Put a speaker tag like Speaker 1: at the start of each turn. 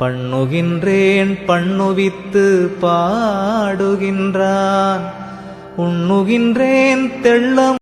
Speaker 1: பண்ணுகின்றேன் பண்ணுவித்து பாடுகின்றான். உண்ணுகின்றேன் தெள்ளம்